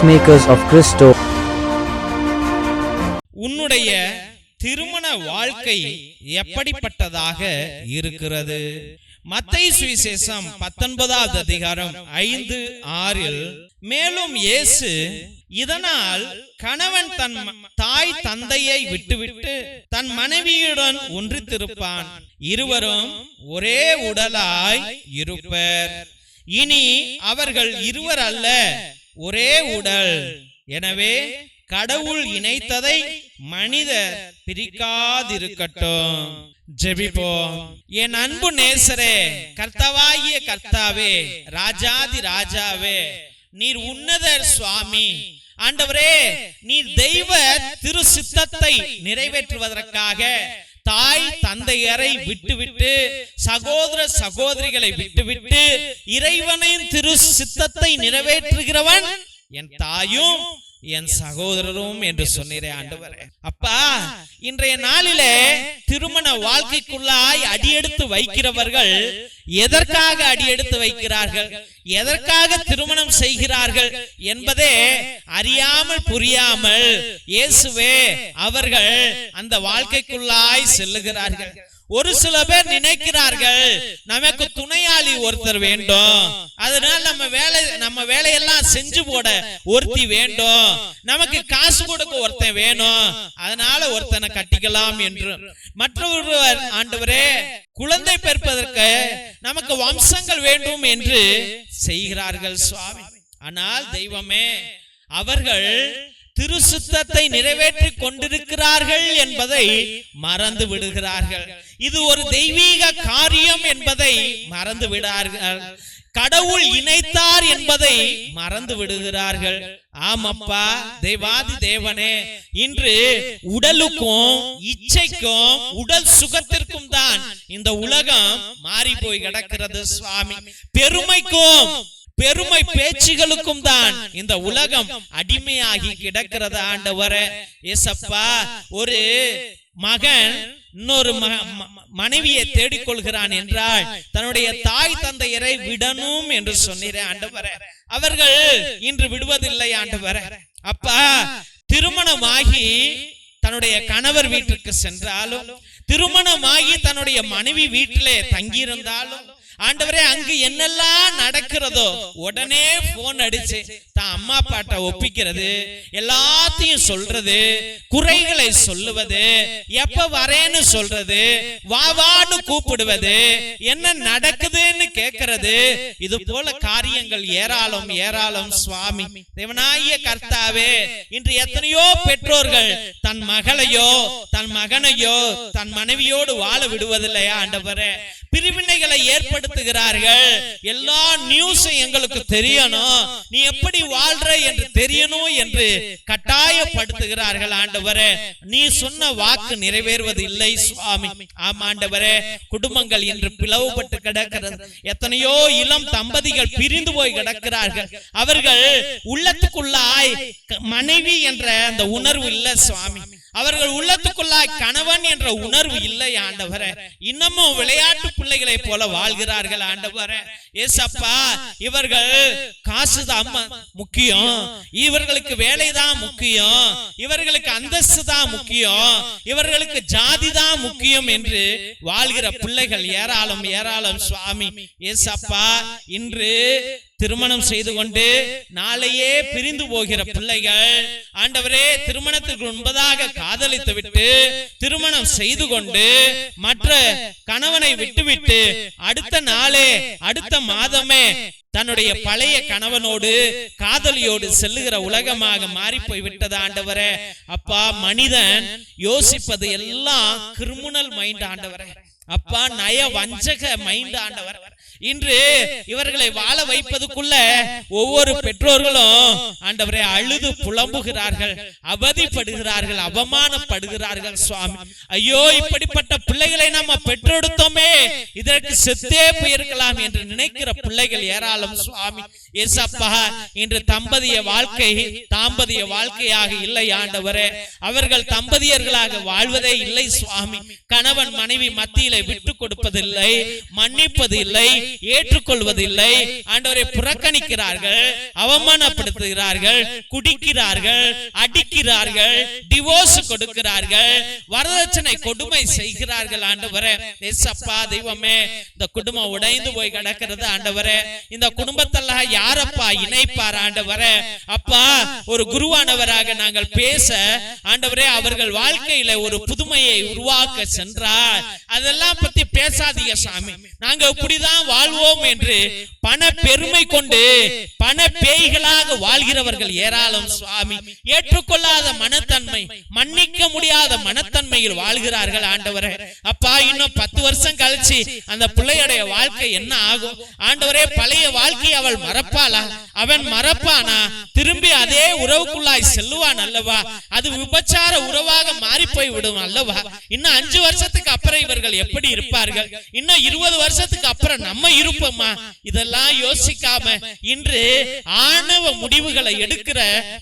Peacemakers of Christo. உன்னுடைய திருமண வாழ்க்கை எப்படிப்பட்டதாக இருக்கிறது? மத்தை சுவிசேஷம் பத்தொன்பதாவது அதிகாரம் ஐந்து ஆறில் மேலும் இயேசு இதனால் கணவன் தன் தாய் தந்தையை விட்டுவிட்டு தன் மனைவியுடன் ஒன்றித்திருப்பான். இருவரும் ஒரே உடலாய் இருப்பர். இனி அவர்கள் இருவர் அல்ல ஒரே உடல். எனவே கடவுள் இணைத்ததை மனிதர் பிரிக்காதிருக்கட்டும். ஜெபிப்போம். என் அன்பு நேசரே கர்த்தவாகிய கர்த்தாவே ராஜாதி ராஜாவே நீர் உன்னதர் சுவாமி. ஆண்டவரே நீர் தெய்வ திரு சித்தத்தை நிறைவேற்றுவதற்காக தாய் தந்தையரை விட்டுவிட்டு சகோதர சகோதரிகளை விட்டுவிட்டு இறைவனின் திரு சித்தத்தை நிறைவேற்றுகிறவன் என் தாயும் என் சகோதரரும் என்று சொன்னீரே ஆண்டவரே. அப்பா இன்றைய நாளிலே திருமண வாழ்க்கைக்குள்ளாய் அடியெடுத்து வைக்கிறவர்கள் எதற்காக அடியெடுத்து வைக்கிறார்கள்? எதற்காக திருமணம் செய்கிறார்கள் என்பதே அறியாமல் புரியாமல் இயேசுவே அவர்கள் அந்த வாழ்க்கைக்குள்ளாய் செல்லுகிறார்கள். ஒரு சில பேர் நினைக்கிறார்கள் நமக்கு துணையாளி ஒருத்தர் வேண்டும். அதனால நம்ம வேலை நம்ம வேலையெல்லாம் செஞ்சு போட ஒருத்தி வேண்டும். நமக்கு காசு கொடுக்க ஒருத்தன் வேணும். அதனால ஒருத்தனை கட்டிக்கலாம் என்று. மற்றொருவர் ஆண்டவரே குழந்தை பெற்பதற்கு நமக்கு வம்சங்கள் வேண்டும் என்று செய்கிறார்கள் சுவாமி. ஆனால் தெய்வமே அவர்கள் திருசுத்தத்தை நிறைவேற்றி கொண்டிருக்கிறார்கள் என்பதை மறந்து விடுகிறார்கள். இது ஒரு தெய்வீக காரியம் என்பதை மறந்து விடார்கள். கடவுள் இணைத்தார் என்பதை மறந்து விடுகிறார்கள். ஆமப்பா தேவாதி தேவனே இன்று உடலுக்கும் இச்சைக்கும் உடல் சுகத்திற்கும் தான் இந்த உலகம் மாறி போய் கிடக்கிறது சுவாமி. பெருமைக்கும் பெருமை பேச்சுகளுக்கும் தான் இந்த உலகம் அடிமையாகி கிடக்கிறது ஆண்டவர. ஏசப்பா ஒரு மகன் இன்னொரு மனைவியை தேடிக்கொள்கிறான் என்றால் தன்னுடைய தாய் தந்தையரை விடணும் என்று சொன்னீரே ஆண்டவரே. அவர்கள் இன்று விடுவதில்லை ஆண்டவரே. அப்பா திருமணமாகி தன்னுடைய கணவர் வீட்டுக்கு சென்றாலும் திருமணமாகி தன்னுடைய மனைவி வீட்டிலே தங்கியிருந்தாலும் ஆண்டவரே அங்கு என்னெல்லாம் நடக்கிறதோ உடனே போன் அடிச்சு தான் அம்மா அப்பாட்ட ஒப்பிக்கிறது எல்லாத்தையும் சொல்றது குறைகளை சொல்லுவது எப்ப வரேன்னு சொல்றது வா வான்னு கூப்பிடுவது என்ன நடக்குதுன்னு கேட்கிறது இது போல காரியங்கள் ஏராளம் ஏராளம் சுவாமி தேவனாகிய கர்த்தாவே இன்று எத்தனையோ பெற்றோர்கள் தன் மகளையோ தன் மகனையோ தன் மனைவியோடு வாழ விடுவதில்லையா ஆண்டவரே? பிரிவினைகளை ஏற்படுத்துகிறார்கள். எல்லா நியூஸும் எங்களுக்கு தெரியணும். நீ எப்படி வாழ்ற என்று தெரியணும் என்று கட்டாயப்படுத்துகிறார்கள் ஆண்டவரே. நீ சொன்ன வாக்கு நிறைவேறுவது இல்லை சுவாமி. ஆமா ஆண்டவரே. குடும்பங்கள் இன்று பிளவுபட்டு கிடக்கிறது. எத்தனையோ இளம் தம்பதிகள் பிரிந்து போய் கிடக்கிறார்கள். அவர்கள் உள்ளத்துக்குள்ளாய் மனைவி என்ற அந்த உணர்வு இல்ல சுவாமி. அவர்கள் உள்ளத்துக்குள்ளாய் கணவன் என்ற உணர்வு இல்லை ஆண்டவர. இன்னமும் விளையாட்டு பிள்ளைகளை போல வாழ்கிறார்கள் ஆண்டவர. ஏசப்பா இவர்கள் காசு தான் முக்கியம். இவர்களுக்கு வேலைதான் முக்கியம். இவர்களுக்கு அந்தஸ்து தான் முக்கியம். இவர்களுக்கு ஜாதி தான் முக்கியம் என்று வாழ்கிற பிள்ளைகள் ஏராளம் ஏராளம் சுவாமி. ஏசப்பா இன்று திருமணம் செய்து கொண்டு நாளையே பிரிந்து போகிற பிள்ளைகள் ஆண்டவரே திருமணத்திற்கு முன்பதாக காதலித்து விட்டு திருமணம் செய்து கொண்டு மற்ற கணவனை விட்டுவிட்டு அடுத்த நாளே அடுத்த மாதமே தன்னுடைய பழைய கணவனோடு காதலியோடு செல்லுகிற உலகமாக மாறி போய் விட்டது ஆண்டவரே. அப்பா மனிதன் யோசிப்பது எல்லாம் கிரிமினல் மைண்ட் ஆண்டவரே. அப்பா நய வஞ்சக மைண்ட் ஆண்டவர். இன்று இவர்களை வாழ வைப்பதுக்குள்ள ஒவ்வொரு பெற்றோர்களும் ஆண்டவரை அழுது புலம்புகிறார்கள் அவதிப்படுகிறார்கள் அவமானப்படுகிறார்கள் சுவாமி. ஐயோ இப்படிப்பட்ட பிள்ளைகளை நம்ம பெற்றெடுத்தோமே. இதற்கு செத்தே போயிருக்கலாம் என்று நினைக்கிற பிள்ளைகள் ஏராளம் சுவாமி. ஏசப்பா இன்று தம்பதிய வாழ்க்கை தாம்பதிய வாழ்க்கையாக இல்லை ஆண்டவரே. அவர்கள் தம்பதியர்களாக வாழ்வதே இல்லை சுவாமி. கணவன் மனைவி மத்தியிலே விட்டு கொடுப்பதில்லை மன்னிப்பது இல்லை ஏற்றுக்கொள்வதில்லை. ஆண்டவரை புறக்கணிக்கிறார்கள் அவமானப்படுத்துகிறார்கள் குடிக்கிறார்கள் அடிக்கிறார்கள் டிவோர்ஸ் கொடுக்கிறார்கள் வரதட்சணை கொடுமை செய்கிறார்கள். ஆண்டவரே எஸ்அப்பா தெய்வமே இந்த குடும்பம் உடைந்து போய் கிடக்கிறது. ஆண்டவரே இந்த குடும்பத்தெல்லாம் யாரப்பா இணைப்பார்? ஆண்டவரே அப்பா ஒரு குருவானவராக நாங்கள் பேச ஆண்டவரே அவர்கள் வாழ்க்கையில ஒரு புதுமையை உருவாக்க சென்றார். அதெல்லாம் பத்தி பேசாதீங்க சாமி. நாங்க இப்படிதான் வாழ்வோம் என்று பண பெருமை கொண்டு பண பேய்களாக வாழ்கிறவர்கள் ஏராளம் சுவாமி. ஏற்றுக்கொள்ளாத மனத்தன்மை மன்னிக்க முடியாத மனத்தன்மையில் வாழ்கிறார்கள் ஆண்டவரே. அப்பா இன்னும் பத்து வருஷம் கழிச்சு அந்த பிள்ளையுடைய வாழ்க்கை என்ன ஆகும்? ஆண்டவரே பழைய வாழ்க்கை அவள் மறப்பாளா? அவன் மறப்பானா? திரும்பி அதே உறவுக்குள்ளாய் செல்லுவான் அல்லவா அது விபச்சார உறவாக மாறி போய் விடும் அல்லவா? இன்னும் அஞ்சு வருஷத்துக்கு அப்புறம் இவர்கள் எப்படி இருப்பார்கள்? இன்னும் இருபது வருஷத்துக்கு அப்புறம் நம்ம இருப்போமா? இதெல்லாம் யோசிக்காம இன்று ஆணவ முடிவுகளை எடுக்கிற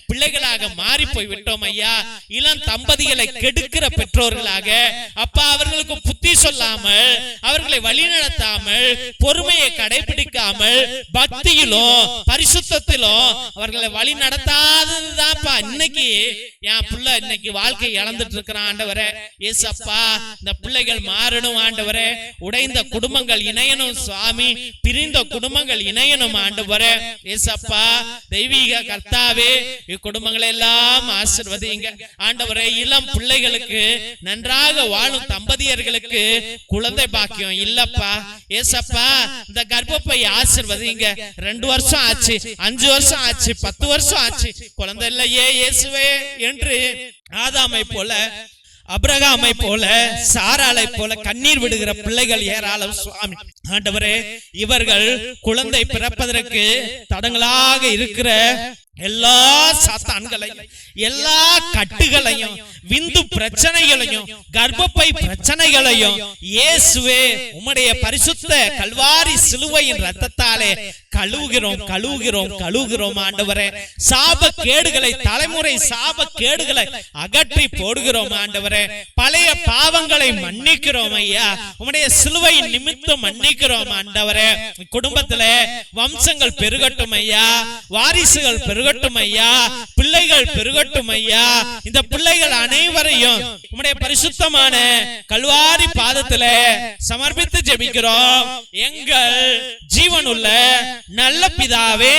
பிள்ளைகளாக மாறி போய் விட்டோம் ஐயா. இளம் தம்பதிகளை கெடுக்கிற பெற்றோர்களாக அப்பா அவர்களுக்கு புத்தி சொல்லாமல் அவர்களை வழிநடத்தாமல் பொறுமையை கடைபிடிக்காமல் பக்தியிலும் பரிசுத்தத்திலும் அவர்களை வழி நடத்தாதது தான்ப்பா இன்னைக்கு என் பிள்ளை இன்னைக்கு வாழ்க்கை இழந்துட்டு இருக்கிறான் ஆண்டவரே. ஏசப்பா இந்த பிள்ளைகள் மாறணும் ஆண்டவரே. உடைந்த குடும்பங்கள் இணையணும் சுவாமி. பிரிந்த குடும்பங்கள் இணையணும் ஆண்டவரே. ஏசப்பா தெய்வீக கர்த்தாவே இக்குடும்பங்களை எல்லாம் ஆசிர்வதிங்க ஆண்டவரே இளம் பிள்ளைகளுக்கு நன்றாக வாழும் தம்பதியர்களுக்கு குழந்தை பாக்கியம் இல்லப்பா. ஏசப்பா இந்த கர்ப்பப்பை ஆசிர்வதிங்க ரெண்டு வருஷம் ஆச்சு அஞ்சு வருஷம் ஆச்சு பத்து வருஷம் ஆச்சு. குழந்தை இல்லையே இயேசுவே என்று ஆதாமை போல அப்ரகாமை போல சாராளை போல கண்ணீர் விடுகிற பிள்ளைகள் ஏராளம். சுவாமி ஆண்டவரே இவர்கள் குழந்தை பிறப்பதற்கு தடங்களாக இருக்கிற எல்லா சாத்தான்களையும் எல்லா கட்டுகளையும் விந்து பிரச்சனைகளையும் கர்ப்பப்பை பிரச்சனைகளையும் இயேசுவே உம்முடைய பரிசுத்த கல்வாரி சிலுவையின் ரத்தத்தாலே கழுவுகிறோம் கழுவுகிறோம் கழுவுகிறோம் ஆண்டவரே. சாப கேடுகளை தலைமுறை சாப கேடுகளை அகற்றி போடுகிறோம் ஆண்டவரே. பழைய பாவங்களை மன்னிக்கிறோம் ஐயா. உம்முடைய சிலுவை நிமித்தம் மன்னிக்கிறோம் ஆண்டவரே. குடும்பத்துல வம்சங்கள் பெருகட்டும் ஐயா. வாரிசுகள் பெருக பெருகட்டும் ஐயா பிள்ளைகள் பெருகட்டும் ஐயா இந்த பிள்ளைகள் அனைவரையும் உம்முடைய பரிசுத்தமான கல்வாரி பாதத்துல சமர்ப்பித்து ஜெபிக்கிறோம். எங்கள் ஜீவனுள்ள நல்ல பிதாவே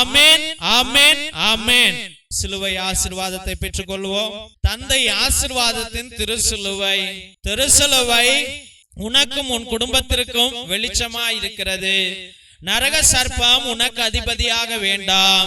ஆமேன் ஆமேன் ஆமேன். சிலுவை ஆசிர்வாதத்தை பெற்றுக் கொள்வோம் தந்தை ஆசிர்வாதத்தின் திருசிலுவை திருசிலுவை உனக்கும் உன் குடும்பத்திற்கும் வெளிச்சமாய் இருக்கிறது நரக சர்ப்பம் உனக்கு அதிபதியாக வேண்டாம்.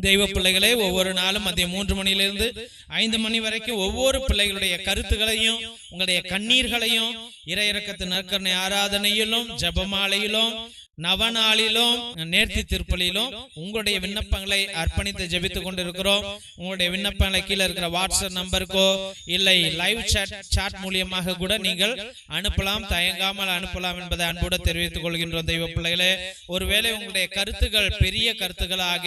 தெய்வ பிள்ளைகளே ஒவ்வொரு நாளும் மதியம் மூன்று மணியிலிருந்து ஐந்து மணி வரைக்கும் ஒவ்வொரு பிள்ளைகளுடைய கருத்துகளையும் உங்களுடைய கண்ணீர்களையும் இறையிறக்கத்து நற்கரணை ஆராதனையிலும் ஜெபமாலையிலும் நவநாளிலும் நேர்த்தி திருப்பலியிலும் உங்களுடைய விண்ணப்பங்களை அர்ப்பணித்து ஜெபித்துக் கொண்டிருக்கிறோம். உங்களுடைய விண்ணப்பங்களை கீழே இருக்கிற வாட்ஸ்அப் நம்பருக்கோ இல்லை லைவ் சாட் சாட் மூலியமாக கூட நீங்கள் அனுப்பலாம் தயங்காமல் அனுப்பலாம் என்பதை அன்போடு தெரிவித்துக் கொள்கின்றோம் தெய்வ பிள்ளைகளே. ஒருவேளை உங்களுடைய கருத்துக்கள் பெரிய கருத்துக்களாக